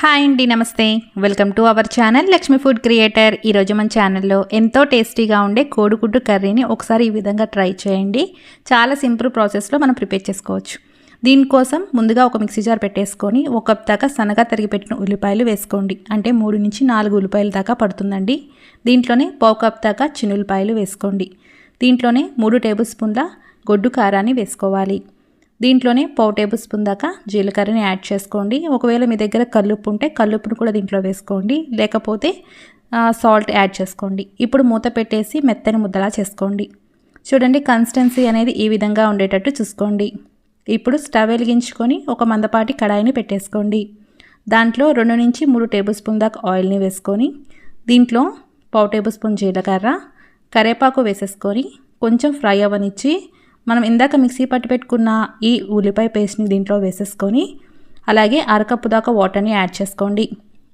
Hi అండి నమస్తే. Welcome to our channel Lakshmi food creator. ఈరోజు మన ఛానల్లో ఎంతో టేస్టీగా ఉండే కోడిగుడ్డు కర్రీని ఒకసారి ఈ విధంగా ట్రై చేయండి. చాలా సింపుల్ ప్రాసెస్లో మనం ప్రిపేర్ చేసుకోవచ్చు. దీనికోసం ముందుగా ఒక మిక్సీ జార్ పెట్టేసుకొని ఒక కప్ దాకా సన్నగా తరిగి పెట్టిన ఉల్లిపాయలు వేసుకోండి. అంటే మూడు నుంచి నాలుగు ఉల్లిపాయల దాకా పడుతుందండి. దీంట్లోనే పావు కప్ దాకా చిన్నుల్లిపాయలు వేసుకోండి. దీంట్లోనే మూడు టేబుల్ స్పూన్ల గొడ్డు కారాన్ని వేసుకోవాలి. దీంట్లోనే పావు టేబుల్ స్పూన్ దాకా జీలకర్రని యాడ్ చేసుకోండి. ఒకవేళ మీ దగ్గర కల్లుప్పు ఉంటే కల్లుప్పును కూడా దీంట్లో వేసుకోండి. లేకపోతే సాల్ట్ యాడ్ చేసుకోండి. ఇప్పుడు మూత పెట్టేసి మెత్తని ముద్దలా చేసుకోండి. చూడండి కన్సిస్టెన్సీ అనేది ఈ విధంగా ఉండేటట్టు చూసుకోండి. ఇప్పుడు స్టవ్ వెలిగించుకొని ఒక మందపాటి కడాయిని పెట్టేసుకోండి. దాంట్లో రెండు నుంచి మూడు టేబుల్ స్పూన్ దాకా ఆయిల్ని వేసుకొని దీంట్లో పావు టేబుల్ స్పూన్ జీలకర్ర కరేపాకు వేసేసుకొని కొంచెం ఫ్రై అవ్వనిచ్చి మనం ఇందాక మిక్సీ పట్టి పెట్టుకున్న ఈ ఉల్లిపాయ పేస్ట్ని దీంట్లో వేసేసుకొని అలాగే అరకప్పు దాకా వాటర్ని యాడ్ చేసుకోండి.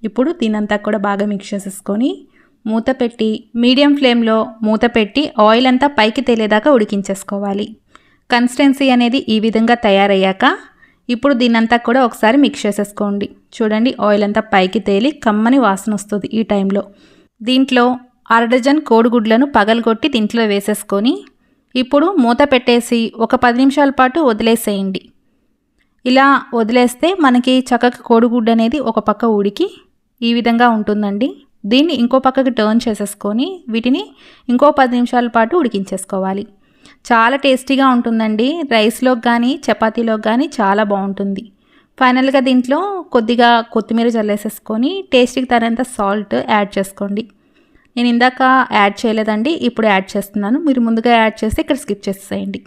ఇప్పుడు దీనంతా కూడా బాగా మిక్స్ చేసేసుకొని మూత పెట్టి మీడియం ఫ్లేమ్లో మూత పెట్టి ఆయిల్ అంతా పైకి తేలేదాకా ఉడికించేసుకోవాలి. కన్సిస్టెన్సీ అనేది ఈ విధంగా తయారయ్యాక ఇప్పుడు దీనంతా కూడా ఒకసారి మిక్స్ చేసేసుకోండి. చూడండి ఆయిల్ అంతా పైకి తేలి కమ్మని వాసన వస్తుంది ఈ టైంలో దీంట్లో అర డజన్ కోడిగుడ్లను పగలగొట్టి దీంట్లో వేసేసుకొని ఇప్పుడు మూత పెట్టేసి ఒక పది నిమిషాల పాటు వదిలేసేయండి. ఇలా వదిలేస్తే మనకి చక్కగా కోడిగుడ్డు అనేది ఒక పక్క ఉడికి ఈ విధంగా ఉంటుందండి. దీన్ని ఇంకో పక్కకి టర్న్ చేసేసుకొని వీటిని ఇంకో పది నిమిషాల పాటు ఉడికించేసుకోవాలి. చాలా టేస్టీగా ఉంటుందండి. రైస్లోకి కానీ చపాతీలోకి కానీ చాలా బాగుంటుంది. ఫైనల్గా దీంట్లో కొద్దిగా కొత్తిమీర చల్లేసేసుకొని టేస్ట్కి తగినంత సాల్ట్ యాడ్ చేసుకోండి. నేను ఇందాక యాడ్ చేయలేదండి ఇప్పుడు యాడ్ చేస్తున్నాను. మీరు ముందుగా యాడ్ చేస్తే ఇక్కడ స్కిప్ చేసేసేయండి.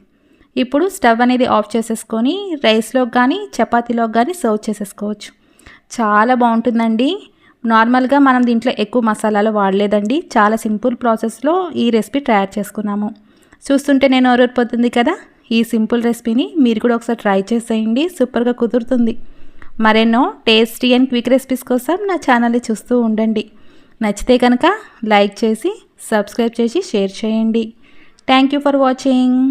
ఇప్పుడు స్టవ్ అనేది ఆఫ్ చేసేసుకొని రైస్లోకి కానీ చపాతీలోకి కానీ సర్వ్ చేసేసుకోవచ్చు. చాలా బాగుంటుందండి. నార్మల్గా మనం దీంట్లో ఎక్కువ మసాలాలు వాడలేదండి. చాలా సింపుల్ ప్రాసెస్లో ఈ రెసిపీ తయారు చేసుకున్నాము. చూస్తుంటే నేను ఓరూరిపోతుంది కదా? ఈ సింపుల్ రెసిపీని మీరు కూడా ఒకసారి ట్రై చేసేయండి. సూపర్గా కుదురుతుంది. మరెన్నో టేస్టీ అండ్ క్విక్ రెసిపీస్ కోసం నా ఛానల్ని చూస్తూ ఉండండి. నచ్చితే కనుక లైక్ చేసి సబ్స్క్రైబ్ చేసి షేర్ చేయండి. Thank you for watching